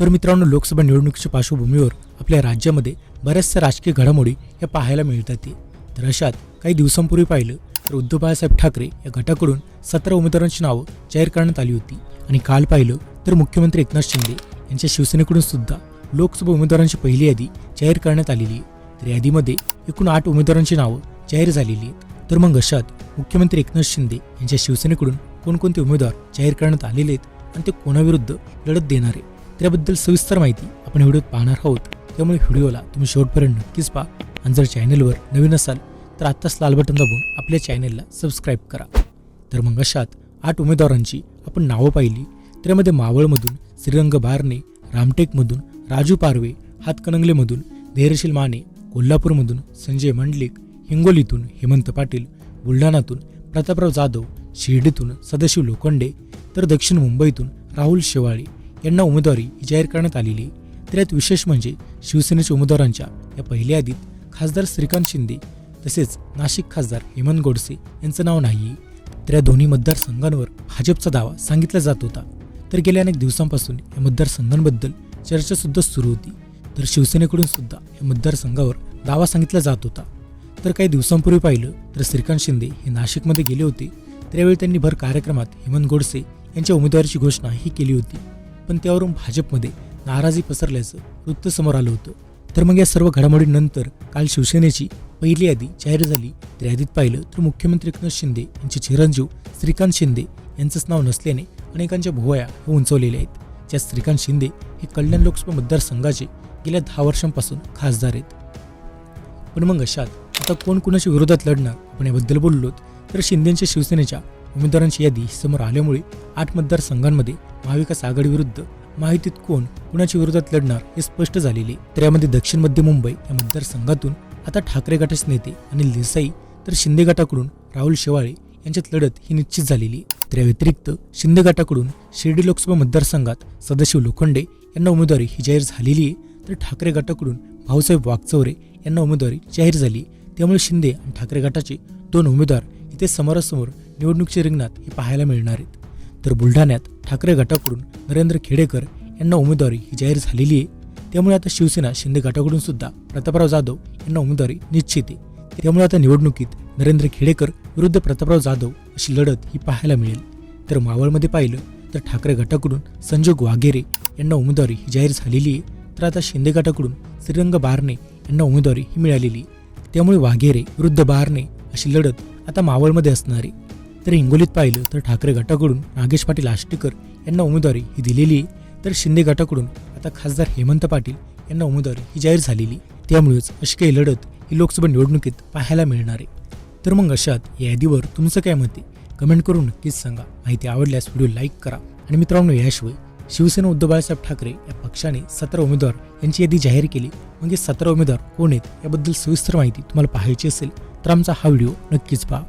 तर मित्रांनो लोकसभा निवडणुकीच्या पार्श्वभूमीवर आपल्या राज्यामध्ये बऱ्याचशा राजकीय घडामोडी या पाहायला मिळतात तर अशात काही दिवसांपूर्वी पाहिलं तर उद्धव बाळासाहेब ठाकरे या गटाकडून सतरा उमेदवारांची नावं जाहीर करण्यात आली होती. आणि काल पाहिलं तर मुख्यमंत्री एकनाथ शिंदे यांच्या शिवसेनेकडून सुद्धा लोकसभा उमेदवारांची पहिली यादी जाहीर करण्यात आलेली आहे. तर यादीमध्ये एकूण आठ उमेदवारांची नावं जाहीर झालेली आहेत. तर मग अशात मुख्यमंत्री एकनाथ शिंदे यांच्या शिवसेनेकडून कोणकोणते उमेदवार जाहीर करण्यात आलेले आहेत आणि ते कोणाविरुद्ध लढत देणार आहे? त्याबद्दल सविस्तर माहिती आपण व्हिडिओत पाहणार आहोत. त्यामुळे व्हिडिओला तुम्ही शेवटपर्यंत नक्कीच पहा. आणि जर चॅनलवर नवीन असाल तर आत्ताच लाल बटन दाबून आपल्या चॅनलला सबस्क्राईब करा. तर मग अशात आठ उमेदवारांची आपण नावं पाहिली. त्यामध्ये मावळमधून श्रीरंग बारणे रामटेकमधून राजू पारवे हातकणंगलेमधून धैर्यशील माने कोल्हापूरमधून संजय मंडलिक हिंगोलीतून हेमंत पाटील बुलढाणातून प्रतापराव जाधव शिर्डीतून सदाशिव लोखंडे तर दक्षिण मुंबईतून राहुल शेवाळे यांना उमेदवारी जाहीर करण्यात आलेली तर यात विशेष म्हणजे शिवसेनेच्या उमेदवारांच्या या पहिल्या यादीत खासदार श्रीकांत शिंदे तसेच नाशिक खासदार हेमंत गोडसे यांचं नाव नाही तर या दोन्ही मतदारसंघांवर भाजपचा दावा सांगितला जात होता. तर गेल्या अनेक दिवसांपासून या मतदारसंघांबद्दल चर्चासुद्धा सुरू होती. तर शिवसेनेकडून सुद्धा या मतदारसंघावर दावा सांगितला जात होता. तर काही दिवसांपूर्वी पाहिलं तर श्रीकांत शिंदे हे नाशिकमध्ये गेले होते. त्यावेळी त्यांनी भर कार्यक्रमात हेमंत गोडसे यांच्या उमेदवारीची घोषणा ही केली होती. पण त्यावरून भाजपमध्ये नाराजी पसरल्याचं वृत्त समोर आलं होतं. तर मग या सर्व घडामोडींनंतर काल शिवसेनेची पहिली यादी जाहीर झाली. तर यादीत पाहिलं तर मुख्यमंत्री एकनाथ शिंदे यांचे चिरंजीव श्रीकांत शिंदे यांचंच नाव नसल्याने अनेकांच्या भुवया हे उंचवलेल्या आहेत. ज्यात श्रीकांत शिंदे हे कल्याण लोकसभा मतदारसंघाचे गेल्या दहा वर्षांपासून खासदार आहेत. पण मग अशात आता कोण कोणाच्या विरोधात लढणार आपण याबद्दल बोललो तर शिंदेंच्या शिवसेनेच्या उमेदवारांची यादी समोर आल्यामुळे आठ मतदारसंघांमध्ये महाविकास आघाडीविरुद्ध माहितीत कोण कुणाच्या विरोधात लढणार हे स्पष्ट झालेले. तर यामध्ये दक्षिण मध्य मुंबई या मतदारसंघातून आता ठाकरे गटाचे नेते अनिल देसाई तर शिंदे गटाकडून राहुल शेवाळे यांच्यात लढत ही निश्चित झालेली. आहे. तर या व्यतिरिक्त शिंदे गटाकडून शिर्डी लोकसभा मतदारसंघात सदाशिव लोखंडे यांना उमेदवारी ही जाहीर झालेली आहे. तर ठाकरे गटाकडून भाऊसाहेब वागचौरे यांना उमेदवारी जाहीर झाली. त्यामुळे शिंदे आणि ठाकरे गटाचे दोन उमेदवार इथे समोरासमोर निवडणुकीच्या रिंगणात हे पाहायला मिळणार आहेत. तर बुलढाण्यात ठाकरे गटाकडून नरेंद्र खेडेकर यांना उमेदवारी ही जाहीर झालेली आहे. त्यामुळे आता शिवसेना शिंदे गटाकडून सुद्धा प्रतापराव जाधव यांना उमेदवारी निश्चित आहे. त्यामुळे आता निवडणुकीत नरेंद्र खेडेकर विरुद्ध प्रतापराव जाधव अशी लढत ही पाहायला मिळेल. तर मावळमध्ये पाहिलं तर ठाकरे गटाकडून संजोग वाघेरे यांना उमेदवारी ही जाहीर झालेली आहे. तर आता शिंदे गटाकडून श्रीरंग बारणे यांना उमेदवारी ही मिळालेली आहे. त्यामुळे वाघेरे विरुद्ध बारणे अशी लढत आता मावळमध्ये असणार आहे. तर हिंगोलीत पाहिलं तर ठाकरे गटाकडून नागेश पाटील आष्टीकर यांना उमेदवारी ही दिलेली आहे. तर शिंदे गटाकडून आता खासदार हेमंत पाटील यांना उमेदवारी ही जाहीर झालेली त्यामुळेच अशी काही लढत ही लोकसभा निवडणुकीत पाहायला मिळणार आहे. तर मग अशात या यादीवर तुमचं काय मत आहे? कमेंट करून नक्कीच सांगा. माहिती आवडल्यास व्हिडिओ लाईक करा. आणि मित्रांनो याशिवाय शिवसेना उद्धव बाळासाहेब ठाकरे या पक्षाने सतरा उमेदवार यांची यादी जाहीर केली. म्हणजे सतरा उमेदवार कोण आहेत याबद्दल सविस्तर माहिती तुम्हाला पाहायची असेल तर आमचा हा व्हिडिओ नक्कीच पहा.